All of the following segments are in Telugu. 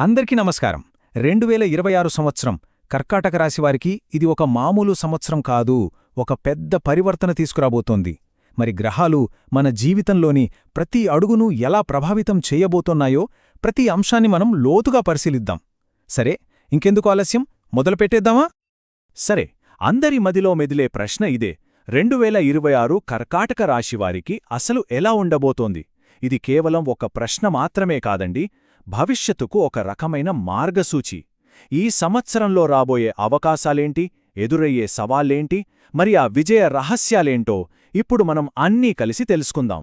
అందరికీ నమస్కారం. రెండు వేల ఇరవై ఆరు సంవత్సరం కర్కాటక రాశివారికి ఇది ఒక మామూలు సంవత్సరం కాదు ఒక పెద్ద పరివర్తన తీసుకురాబోతోంది. మరి గ్రహాలు మన జీవితంలోని ప్రతి అడుగును ఎలా ప్రభావితం చేయబోతున్నాయో ప్రతి అంశాన్ని మనం లోతుగా పరిశీలిద్దాం. సరే ఇంకెందుకు ఆలస్యం? మొదలుపెట్టేద్దామా సరే అందరి మదిలో మెదిలే ప్రశ్న ఇదే. రెండు వేల ఇరవై ఆరు కర్కాటక రాశివారికి అసలు ఎలా ఉండబోతోంది? ఇది కేవలం ఒక ప్రశ్న మాత్రమే కాదండి భవిష్యత్తుకు ఒక రకమైన మార్గసూచి. ఈ సంవత్సరంలో రాబోయే అవకాశాలేంటి? ఎదురయ్యే సవాళ్ళేంటి మరి ఆ విజయ రహస్యాలేంటో ఇప్పుడు మనం అన్నీ కలిసి తెలుసుకుందాం.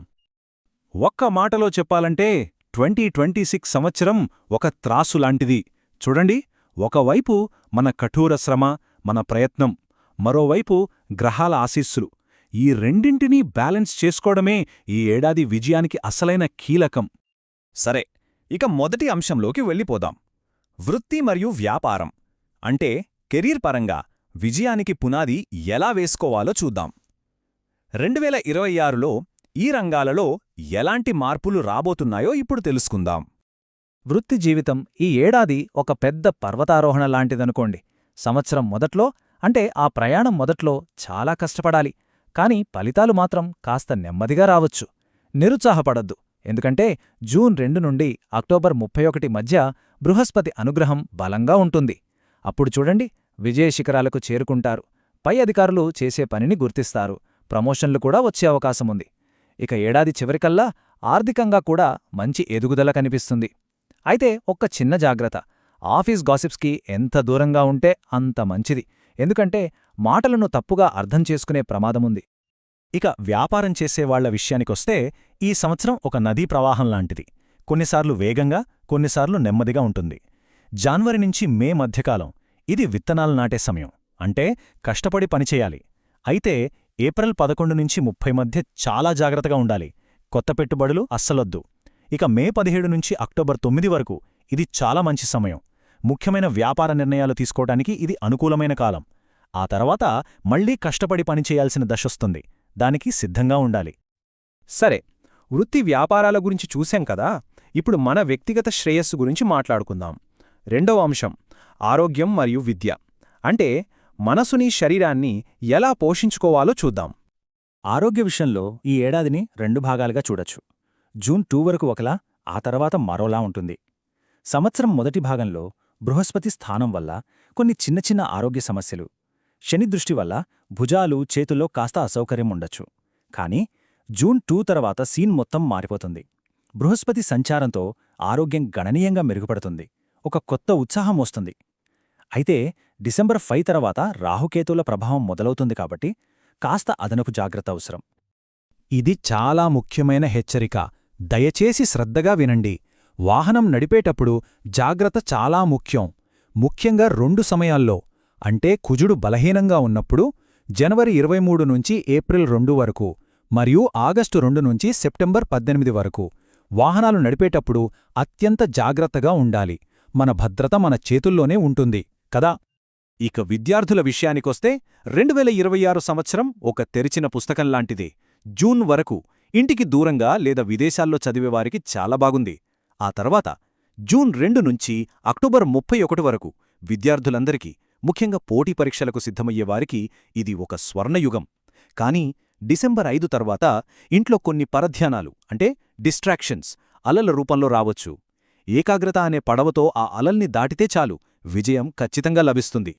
ఒక్క మాటలో చెప్పాలంటే ట్వంటీ ట్వంటీ సిక్స్ సంవత్సరం ఒక త్రాసులాంటిది చూడండి ఒకవైపు మన కఠోర శ్రమ మన ప్రయత్నం మరోవైపు గ్రహాల ఆశీస్సులు. ఈ రెండింటినీ బ్యాలెన్స్ చేసుకోవడమే ఈ ఏడాది విజయానికి అసలైన కీలకం. సరే ఇక మొదటి అంశంలోకి వెళ్ళిపోదాం. వృత్తి మరియు వ్యాపారం. అంటే కెరీర్ పరంగా విజయానికి పునాది ఎలా వేసుకోవాలో చూద్దాం. రెండువేల ఇరవై ఆరులో ఈ రంగాలలో ఎలాంటి మార్పులు రాబోతున్నాయో ఇప్పుడు తెలుసుకుందాం. వృత్తి జీవితం ఈ ఏడాది ఒక పెద్ద పర్వతారోహణ లాంటిదనుకోండి. సంవత్సరం మొదట్లో అంటే ఆ ప్రయాణం మొదట్లో చాలా కష్టపడాలి. కాని ఫలితాలు మాత్రం కాస్త నెమ్మదిగా రావచ్చు. నిరుత్సాహపడద్దు. ఎందుకంటే జూన్ రెండు నుండి అక్టోబర్ ముప్పై ఒకటి మధ్య బృహస్పతి అనుగ్రహం బలంగా ఉంటుంది. అప్పుడు చూడండి విజయ శిఖరాలకు చేరుకుంటారు. పై అధికారులు చేసే పనిని గుర్తిస్తారు. ప్రమోషన్లు కూడా వచ్చే అవకాశముంది ఇక ఏడాది చివరికల్లా ఆర్థికంగా కూడా మంచి ఎదుగుదల కనిపిస్తుంది. అయితే ఒక్క చిన్న జాగ్రత్త ఆఫీస్ గాసిప్స్కి ఎంత దూరంగా ఉంటే అంత మంచిది. ఎందుకంటే మాటలను తప్పుగా అర్థం చేసుకునే ప్రమాదముంది ఇక వ్యాపారం చేసేవాళ్ళ విషయానికొస్తే ఈ సంవత్సరం ఒక నదీ ప్రవాహం లాంటిది. కొన్నిసార్లు వేగంగా కొన్నిసార్లు నెమ్మదిగా ఉంటుంది. జాన్వరి నుంచి మే మధ్యకాలం. ఇది విత్తనాలు నాటే సమయం. అంటే కష్టపడి పనిచేయాలి అయితే ఏప్రిల్ పదకొండు నుంచి ముప్పై మధ్య చాలా జాగ్రత్తగా ఉండాలి. కొత్త పెట్టుబడులు అస్సలొద్దు. ఇక మే పదిహేడు నుంచి అక్టోబర్ తొమ్మిది వరకు ఇది చాలా మంచి సమయం. ముఖ్యమైన వ్యాపార నిర్ణయాలు తీసుకోవడానికి ఇది అనుకూలమైన కాలం. ఆ తర్వాత మళ్ళీ కష్టపడి పనిచేయాల్సిన దశొస్తుంది దానికి సిద్ధంగా ఉండాలి. సరే వృత్తి వ్యాపారాల గురించి చూశాం కదా ఇప్పుడు మన వ్యక్తిగత శ్రేయస్సు గురించి మాట్లాడుకుందాం. రెండవ అంశం ఆరోగ్యం మరియు విద్య. అంటే మనసుని శరీరాన్ని ఎలా పోషించుకోవాలో చూద్దాం. ఆరోగ్య విషయంలో ఈ ఏడాదిని రెండు భాగాలుగా చూడొచ్చు. జూన్ టూ వరకు ఒకలా ఆ తర్వాత మరోలా ఉంటుంది. సంవత్సరం మొదటి భాగంలో బృహస్పతి స్థానం వల్ల కొన్ని చిన్న చిన్న ఆరోగ్య సమస్యలు. శని దృష్టి వల్ల భుజాలు చేతుల్లో కాస్త అసౌకర్యం ఉండొచ్చు. కానీ జూన్ టూ తర్వాత సీన్ మొత్తం మారిపోతుంది. బృహస్పతి సంచారంతో ఆరోగ్యం గణనీయంగా మెరుగుపడుతుంది. ఒక కొత్త ఉత్సాహం వస్తుంది. అయితే డిసెంబర్ ఫైవ్ తర్వాత రాహుకేతుల ప్రభావం మొదలవుతుంది కాబట్టి కాస్త అదనపు జాగ్రత్త అవసరం. ఇది చాలా ముఖ్యమైన హెచ్చరిక. దయచేసి శ్రద్ధగా వినండి. వాహనం నడిపేటప్పుడు జాగ్రత్త చాలా ముఖ్యం. ముఖ్యంగా రెండు సమయాల్లో. అంటే కుజుడు బలహీనంగా ఉన్నప్పుడు జనవరి ఇరవై మూడు నుంచి ఏప్రిల్ రెండు వరకు మరియు ఆగస్టు రెండు నుంచి సెప్టెంబర్ పద్దెనిమిది వరకు వాహనాలు నడిపేటప్పుడు అత్యంత జాగ్రత్తగా ఉండాలి. మన భద్రత మన చేతుల్లోనే ఉంటుంది కదా? ఇక విద్యార్థుల విషయానికొస్తే రెండువేల ఇరవై ఆరు సంవత్సరం ఒక తెరిచిన పుస్తకంలాంటిదే జూన్ వరకు ఇంటికి దూరంగా లేదా విదేశాల్లో చదివేవారికి చాలా బాగుంది. ఆ తర్వాత జూన్ రెండు నుంచి అక్టోబర్ ముప్పై ఒకటి వరకు విద్యార్థులందరికీ ముఖ్యంగా పోటీ పరీక్షలకు సిద్ధమయ్యేవారికి ఇది ఒక స్వర్ణయుగం. కానీ డిసెంబర్ ఐదు తర్వాత ఇంట్లో కొన్ని పరధ్యానాలు అంటే డిస్ట్రాక్షన్స్ అలల రూపంలో రావచ్చు. ఏకాగ్రత అనే పడవతో ఆ అలల్ని దాటితే చాలు విజయం ఖచ్చితంగా లభిస్తుంది.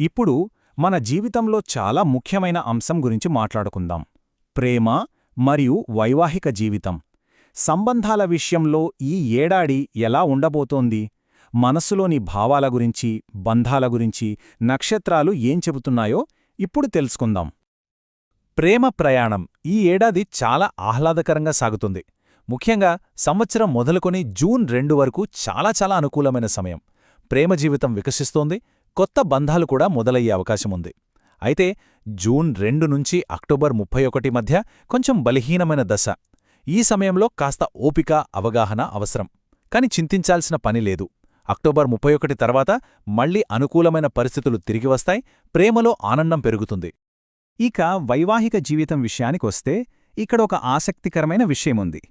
ఇప్పుడు మన జీవితంలో చాలా ముఖ్యమైన అంశం గురించి మాట్లాడుకుందాం. ప్రేమ మరియు వైవాహిక జీవితం. సంబంధాల విషయంలో ఈ ఏడాడి ఎలా ఉండబోతోంది? మనస్సులోని భావాల గురించి బంధాల గురించి నక్షత్రాలు ఏం చెబుతున్నాయో ఇప్పుడు తెలుసుకుందాం. ప్రేమ ప్రయాణం ఈ ఏడాది చాలా ఆహ్లాదకరంగా సాగుతుంది. ముఖ్యంగా సంవత్సరం మొదలుకొని జూన్ రెండు వరకు చాలా చాలా అనుకూలమైన సమయం. ప్రేమ జీవితం వికసిస్తోంది కొత్త బంధాలు కూడా మొదలయ్యే అవకాశముంది అయితే జూన్ రెండు నుంచి అక్టోబర్ ముప్పై ఒకటి మధ్య కొంచెం బలహీనమైన దశ. ఈ సమయంలో కాస్త ఓపిక అవగాహన అవసరం. కాని చింతించాల్సిన పని లేదు. అక్టోబర్ ముప్పై ఒకటి తర్వాత మళ్ళీ అనుకూలమైన పరిస్థితులు తిరిగి వస్తాయి ప్రేమలో ఆనందం పెరుగుతుంది. ఇక వైవాహిక జీవితం విషయానికొస్తే ఇక్కడ ఒక ఆసక్తికరమైన విషయముంది.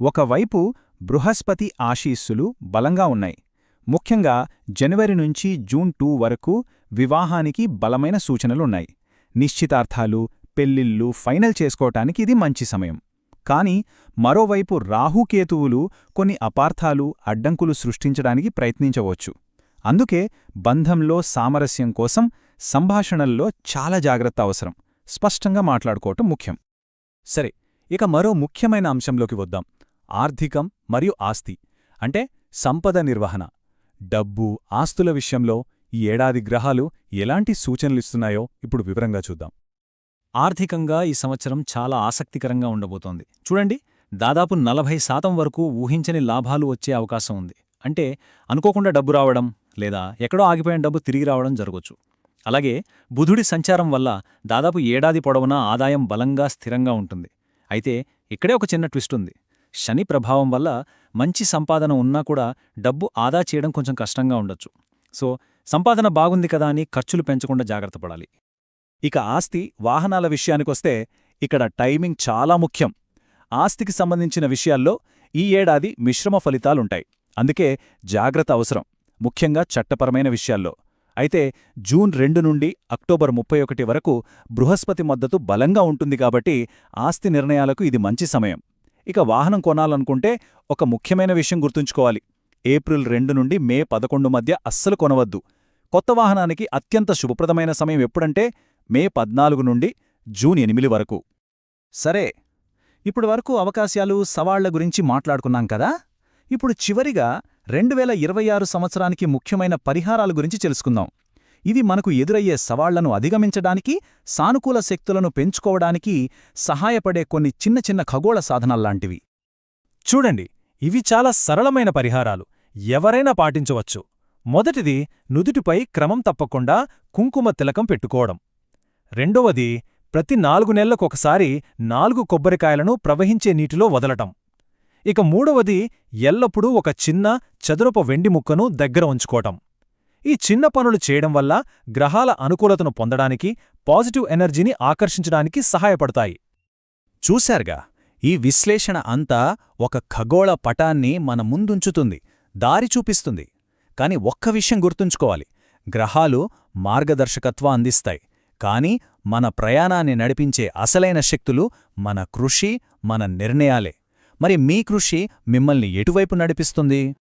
ఒకవైపు బృహస్పతి ఆశీస్సులు బలంగా ఉన్నాయి. ముఖ్యంగా జనవరి నుంచి జూన్ టూ వరకు వివాహానికి బలమైన సూచనలున్నాయి నిశ్చితార్థాలు పెళ్ళిళ్ళు ఫైనల్ చేసుకోవటానికి ఇది మంచి సమయం. కాని మరోవైపు రాహుకేతువులు కొన్ని అపార్థాలు అడ్డంకులు సృష్టించడానికి ప్రయత్నించవచ్చు. అందుకే బంధంలో సామరస్యం కోసం సంభాషణల్లో చాలా జాగ్రత్త అవసరం. స్పష్టంగా మాట్లాడుకోవటం ముఖ్యం. సరే ఇక మరో ముఖ్యమైన అంశంలోకి వద్దాం. ఆర్థికం మరియు ఆస్తి అంటే సంపద నిర్వహణ. డబ్బు ఆస్తుల విషయంలో ఈ ఏడాది గ్రహాలు ఎలాంటి సూచనలిస్తున్నాయో ఇప్పుడు వివరంగా చూద్దాం. ఆర్థికంగా ఈ సంవత్సరం చాలా ఆసక్తికరంగా ఉండబోతోంది. చూడండి దాదాపు నలభై శాతం వరకు ఊహించని లాభాలు వచ్చే అవకాశం ఉంది. అంటే అనుకోకుండా డబ్బు రావడం లేదా ఎక్కడో ఆగిపోయిన డబ్బు తిరిగి రావడం జరగొచ్చు. అలాగే బుధుడి సంచారం వల్ల దాదాపు ఏడాది పొడవునా ఆదాయం బలంగా స్థిరంగా ఉంటుంది. అయితే ఇక్కడే ఒక చిన్న ట్విస్ట్ ఉంది. శని ప్రభావం వల్ల మంచి సంపాదన ఉన్నా కూడా డబ్బు ఆదా చేయడం కొంచెం కష్టంగా ఉండొచ్చు. సో సంపాదన బాగుంది కదా అని ఖర్చులు పెంచకుండా జాగ్రత్త పడాలి. ఇక ఆస్తి వాహనాల విషయానికొస్తే ఇక్కడ టైమింగ్ చాలా ముఖ్యం. ఆస్తికి సంబంధించిన విషయాల్లో ఈ ఏడాది మిశ్రమ ఫలితాలుంటాయి. అందుకే జాగ్రత్త అవసరం. ముఖ్యంగా చట్టపరమైన విషయాల్లో. అయితే జూన్ రెండు నుండి అక్టోబర్ ముప్పై ఒకటి వరకు బృహస్పతి మద్దతు బలంగా ఉంటుంది కాబట్టి ఆస్తి నిర్ణయాలకు ఇది మంచి సమయం. ఇక వాహనం కొనాలనుకుంటే ఒక ముఖ్యమైన విషయం గుర్తుంచుకోవాలి. ఏప్రిల్ రెండు నుండి మే పదకొండు మధ్య అస్సలు కొనవద్దు. కొత్త వాహనానికి అత్యంత శుభప్రదమైన సమయం ఎప్పుడంటే మే పద్నాలుగు నుండి జూన్ ఎనిమిది వరకు. సరే ఇప్పుడు వరకు అవకాశాలు సవాళ్ళ గురించి మాట్లాడుకున్నాం కదా? ఇప్పుడు చివరిగా రెండు వేల ఇరవై ఆరు సంవత్సరానికి ముఖ్యమైన పరిహారాల గురించి తెలుసుకుందాం. ఇది మనకు ఎదురయ్యే సవాళ్ళను అధిగమించడానికి సానుకూల శక్తులను పెంచుకోవడానికి సహాయపడే కొన్ని చిన్న చిన్న ఖగోళ సాధనాల్లాంటివి. చూడండి ఇవి చాలా సరళమైన పరిహారాలు. ఎవరైనా పాటించవచ్చు. మొదటిది నుదుటిపై క్రమం తప్పకుండా కుంకుమ తిలకం పెట్టుకోవడం. రెండవది ప్రతి నాలుగు నెలలకొకసారి నాలుగు కొబ్బరికాయలను ప్రవహించే నీటిలో వదలటం. ఇక మూడవది ఎల్లప్పుడూ ఒక చిన్న చదురపు వెండి ముక్కను దగ్గర ఉంచుకోవటం. ఈ చిన్న పనులు చేయడం వల్ల గ్రహాల అనుకూలతను పొందడానికి పాజిటివ్ ఎనర్జీని ఆకర్షించడానికి సహాయపడతాయి. చూశారుగా ఈ విశ్లేషణ అంతా ఒక ఖగోళ పటాన్ని మన ముందుంచుతుంది దారి చూపిస్తుంది. కాని ఒక్క విషయం గుర్తుంచుకోవాలి గ్రహాలు మార్గదర్శకత్వం అందిస్తాయి. కాని మన ప్రయాణాన్ని నడిపించే అసలైన శక్తులు మన కృషి మన నిర్ణయాలే. మరి మీ కృషి మిమ్మల్ని ఎటువైపు నడిపిస్తుంది?